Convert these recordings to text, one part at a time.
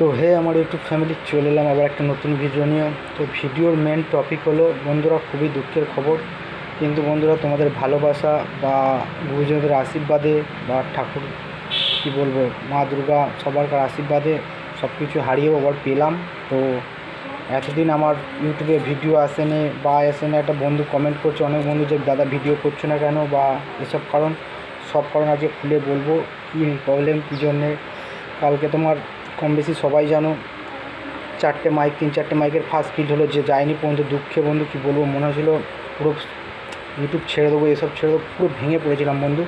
তো হে আমার YouTube family চলে এলাম আবার একটা নতুন ভিডিও নিয়ে। তো ভিডিওর মেন টপিক হলো, বন্ধুরা খুবই দুঃখের খবর। কিন্তু বন্ধুরা, তোমাদের ভালোবাসা বা গুরুজনদের আশীর্বাদে বা ঠাকুর, কী বলব, মা দুর্গা সবারকার আশীর্বাদে সব কিছু হারিয়েও আবার পেলাম। তো এতদিন আমার ইউটিউবে ভিডিও আসেনি বা আসেনি একটা বন্ধু কমেন্ট করছে, অনেক বন্ধু যে, দাদা ভিডিও করছ না কেন? বা এসব কারণ, সব কারণ আজকে খুলে বলব। কী প্রবলেম কী জন্যে? কালকে তোমার কম বেশি সবাই জানো। চারটে মাইক তিন চারটে মাইকের ফার্স্ট ফিল্ড হলো যে যায়নি পর্যন্ত, দুঃখে বন্ধু, কী বলব, মনে হয়েছিলো পুরো ইউটিউব ছেড়ে দেবো, এসব ছেড়ে দেবো, পুরো ভেঙে পড়েছিলাম বন্ধু।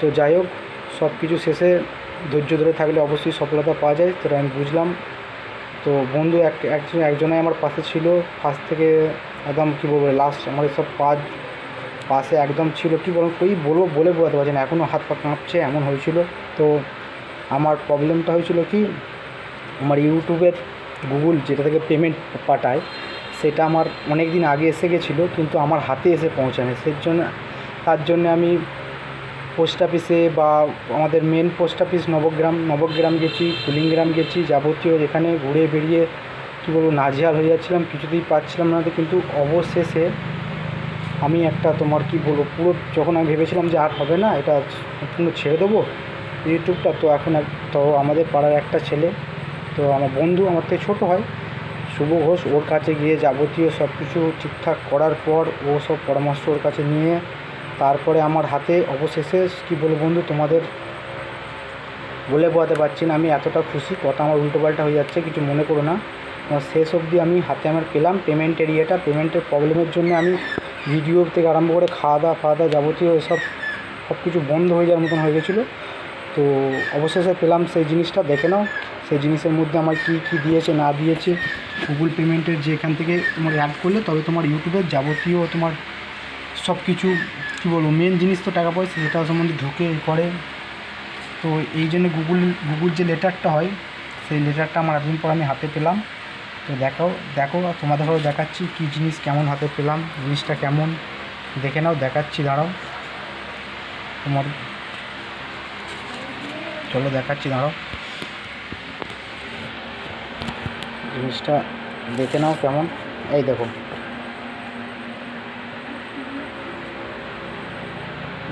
তো যাই হোক সব কিছু শেষে ধৈর্য ধরে থাকলে অবশ্যই সফলতা পাওয়া যায়, সেটা আমি বুঝলাম। তো বন্ধু, এক, একজন একজনে আমার পাশে ছিল ফার্স্ট থেকে একদম কী বলব লাস্ট আমার সব কাজ পাশে একদম ছিল। কী বলব, কই বলব বলে বোঝাতে পারছি না এখনও হাত পা কাঁপছে, এমন হয়েছিল। তো আমার প্রবলেমটা হয়েছিল কি? আমার ইউটিউবের গুগল যেটা থেকে পেমেন্ট পাঠায়, সেটা আমার অনেক দিন আগে এসে গেছিল, কিন্তু আমার হাতে এসে পৌঁছায়নি। সেই জন্য, তার জন্য আমি পোস্ট অফিসে বা আমাদের main post office Nabagram Nabagram গেছি, কুলিংগ্রাম গেছি, যাবতীয় এখানে ঘুরে বেরিয়ে কী বলব, নাজেহাল হয়ে যাচ্ছিলাম, কিছুতেই পাচ্ছিলাম না, কিন্তু অবশেষে আমি একটা তোমার কি বলব, পুরো যখন আমি ভেবেছিলাম যে আর হবে না, এটা সম্পূর্ণ ছেড়ে দেবো ইউটিউবটা তো এখন তো আমাদের পাড়ার একটা ছেলে, তো আমার বন্ধু আমার থেকে ছোটো হয়, শুভ ঘোষ ওর কাছে গিয়ে যাবতীয় সব কিছু ঠিকঠাক করার পর ও সব পরামর্শ ওর কাছে নিয়ে, তারপরে আমার হাতে অবশেষে কী বলব বন্ধু তোমাদের বলে বোঝাতে পারছি না, আমি এতটা খুশি, কথা আমার উল্টোপাল্টা হয়ে যাচ্ছে, কিছু মনে করো না। শেষ অবধি আমি হাতে আমার পেলাম পেমেন্টের ইয়েটা পেমেন্টের প্রবলেমের জন্য আমি ভিডিও থেকে আরম্ভ করে খাওয়া দাওয়া ফাওয়া দাওয়া যাবতীয় এসব সব কিছু বন্ধ হয়ে যাওয়ার মতন হয়ে গেছিল। তো অবশেষে পেলাম সেই জিনিসটা, দেখে নাও, সেই জিনিসের মধ্যে আমার কী কী দিয়েছে, না দিয়েছে। গুগল পেমেন্টের যে এখান থেকে তোমার অ্যাড করলে, তবে তোমার ইউটিউবের যাবতীয় তোমার সব কিছু কী বলব মেন জিনিস তো টাকা পয়সা, সেটা সম্বন্ধে ঢুকে করে। তো এই জন্য গুগল গুগল যে লেটারটা হয়, সেই লেটারটা আমার এতদিন পর আমি হাতে পেলাম। তো দেখাও, দেখো তোমাদেরও দেখাচ্ছি কী জিনিস কেমন হাতে পেলাম, জিনিসটা কেমন। দেখে নাও, দেখাচ্ছি, দাঁড়াও। তোমার চলো দেখাচ্ছি, দাঁড়াও। জিনিসটা দেখে নাও কেমন। এই দেখো।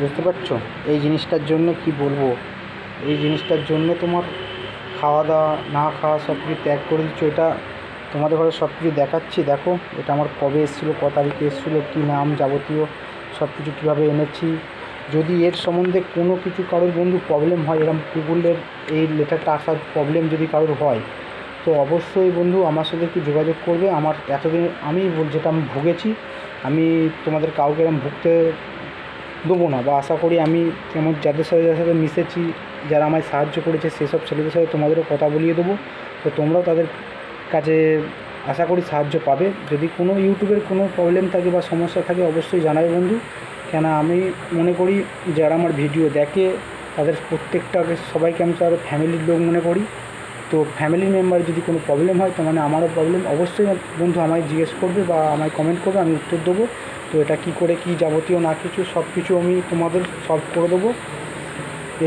বুঝতে পারছ? এই জিনিসটার জন্য কি বলব? এই জিনিসটার জন্য তোমার খাওয়া দাওয়া, না খাওয়া সব কিছু ত্যাগ করে দিচ্ছ। এটা তোমাদের ঘরে সব কিছু দেখাচ্ছি। দেখো, এটা আমার কবে এসেছিল, ক তারিখে এসেছিল, কী নাম যাবতীয় সব কিছু কীভাবে এনেছি যদি এর সম্বন্ধে কোনো কিছু কারোর বন্ধু প্রবলেম হয় এরকম গুগলের এই লেটারটা আসার প্রবলেম যদি কারোর হয়, তো অবশ্যই বন্ধু আমার সাথে একটু যোগাযোগ করবে। আমার এতদিন আমি যেটা আমি ভুগেছি, আমি তোমাদের কাউকে এরকম ভুগতে দেবো না বা আশা করি আমি যেমন যাদের সাথে যাদের সাথে মিশেছি, যারা আমায় সাহায্য করেছে, সেসব ছেলেদের সাথে তোমাদেরও কথা বলিয়ে দেবো। তো তোমরাও তাদের কাছে আশা করি সাহায্য পাবে। যদি কোনো ইউটিউবের কোনো প্রবলেম থাকে বা সমস্যা থাকে, অবশ্যই জানাবে বন্ধু। কেন আমি মনে করি যারা আমার ভিডিও দেখে তাদের প্রত্যেকটাকে সবাইকে আমি তার ফ্যামিলির লোক মনে করি। তো ফ্যামিলি মেম্বার যদি কোনো প্রবলেম হয় তো মানে আমারও প্রবলেম অবশ্যই বন্ধু আমায় জিজ্ঞেস করবে বা আমায় কমেন্ট করবে, আমি উত্তর দেবো। তো এটা কী করে, কী যাবতীয় না কিছু সব কিছু আমি তোমাদের সলভ করে দেবো।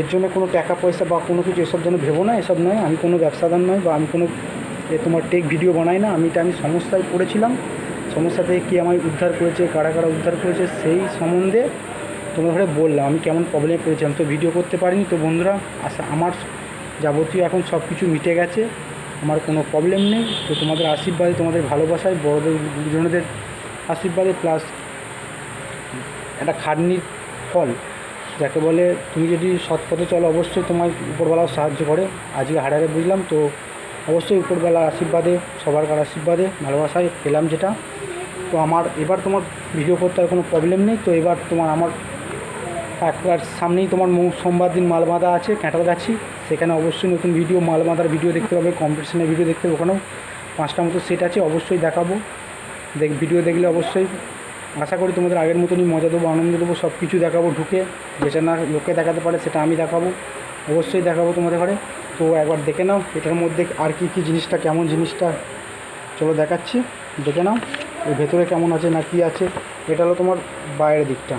এর জন্য কোনো টাকা পয়সা বা কোনো কিছু এসব জন্য ভেবো না, এসব নয়। আমি কোনো ব্যবসাদার নয় বা আমি কোনো তোমার টেক ভিডিও বানাই না। আমি এটা আমি সমস্যায় পড়েছিলাম সমস্যা থেকে কী আমায় উদ্ধার করেছে, কারা কারা উদ্ধার করেছে, সেই সম্বন্ধে তোমাদের বললাম। আমি কেমন প্রবলেমে পড়েছি, আমি তো ভিডিও করতে পারিনি তো বন্ধুরা। আশা, আমার যাবতীয় এখন সব কিছু মিটে গেছে, আমার কোনো প্রবলেম নেই। তো তোমাদের আশীর্বাদে, তোমাদের ভালোবাসায়, বড়দের গুরুজনদের আশীর্বাদে প্লাস একটা খাটনির ফল। যাকে বলে, তুমি যদি সৎ পথে চলো, অবশ্যই তোমার উপরবেলাও সাহায্য করে। আজকে হারারে বুঝলাম, তো অবশ্যই উপরবেলার আশীর্বাদে, সবার কার আশীর্বাদে, ভালোবাসায় পেলাম যেটা। তো আমার, এবার তোমার ভিডিও করতে আর কোনো প্রবলেম নেই। তো এবার তোমার আমার একবার সামনেই তোমার সোমবার দিন মালবাঁধা আছে, ক্যাঁটালগাছি। সেখানে অবশ্যই নতুন ভিডিও মালবাঁধার ভিডিও দেখতে পাবে কম্পিটিশনের ভিডিও দেখতে পাবে ওখানেও। পাঁচটা মতো সেট আছে, অবশ্যই দেখাবো। দেখ ভিডিও দেখলে অবশ্যই। আশা করি তোমাদের আগের মতনই মজা দেবো, আনন্দ দেবো সব কিছু দেখাবো ঢুকে। যেটা না লোকে দেখাতে পারে, সেটা আমি দেখাবো। অবশ্যই দেখাবো তোমাদের ঘরে। তো একবার দেখে নাও, এটার মধ্যে আর কি কি জিনিসটা, কেমন জিনিসটা। চলো দেখাচ্ছি, দেখে নাও। ভেতরে কেমন আছে না কি আছে, এটা হলো তোমার বাইরের দিকটা।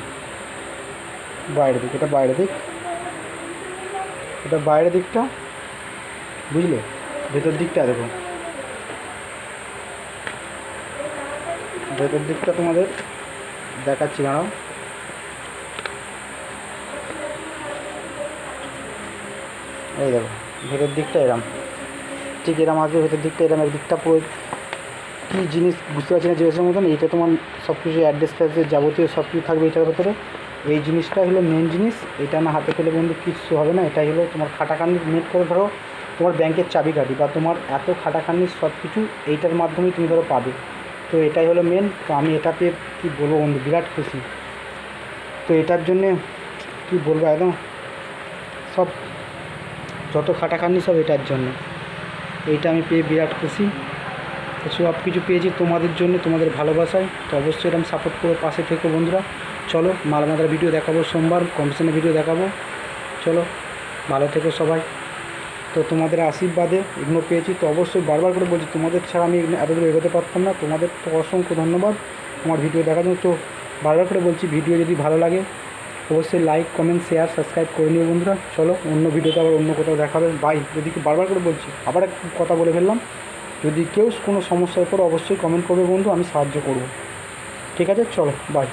বাইরের দিক, এটা বাইরের দিক। এটা বাইরের দিকটা, বুঝলে? ভেতর দিকটা দেখো। ভেতর দিকটা তোমাদের দেখাচ্ছি, দাঁড়াও। এই দেখো, ভেতর দিকটা এরম। ঠিক এরম আসবে, ভেতর দিকটা এরম এক দিকটা পুরো কী জিনিস বুঝতে পারছি না জিনিসের মতন, এইটা তোমার সব কিছু অ্যাড্রেস ফ্যাড্রেস যাবতীয় সব কিছু থাকবে এটার ভেতরে। এই জিনিসটা হলো মেন জিনিস, এটা না হাতে পেলে বন্ধু কিচ্ছু হবে না, এটাই হলো তোমার খাটাখানি মেট করে ধরো, তোমার ব্যাংকের চাবিকাঠি বা তোমার এত খাটাখানির সব কিছু এইটার মাধ্যমেই তুমি ধরো পাবে। তো এটাই হলো মেন তো আমি এটা পেয়ে কী বলব বন্ধু, বিরাট খুশি। তো এটার জন্যে কী বলব একদম, সব যত খাটাখাটনি সব এটার জন্য। এইটা আমি পেয়ে বিরাট খুশি। সব কিছু পেয়েছি তোমাদের জন্য, তোমাদের ভালোবাসায়। তো অবশ্যই এরকম সাপোর্ট করে পাশে থেকে বন্ধুরা। চলো, মালমাদার ভিডিও দেখাবো সোমবার কমিশনের ভিডিও দেখাবো। চলো, ভালো থেকো সবাই। তো তোমাদের আশীর্বাদে এগুলো পেয়েছি। তো অবশ্যই বারবার করে বলছি, তোমাদের ছাড়া আমি এতদূর এগোতে পারতাম না। তোমাদের তো অসংখ্য ধন্যবাদ আমার ভিডিও দেখার জন্য। তো বারবার করে বলছি ভিডিও যদি ভালো লাগে, অবশ্যই লাইক কমেন্ট শেয়ার সাবস্ক্রাইব করে নিও বন্ধুরা। চলো, অন্য ভিডিওতে আবার অন্য কোথাও দেখাবে। বাই যদি বারবার করে বলছি, আবার কথা বলে ফেললাম। যদি কেউ কোনো সমস্যায় পড়ে অবশ্যই কমেন্ট করবে বন্ধু, আমি সাহায্য করব। ঠিক আছে? চলো বাই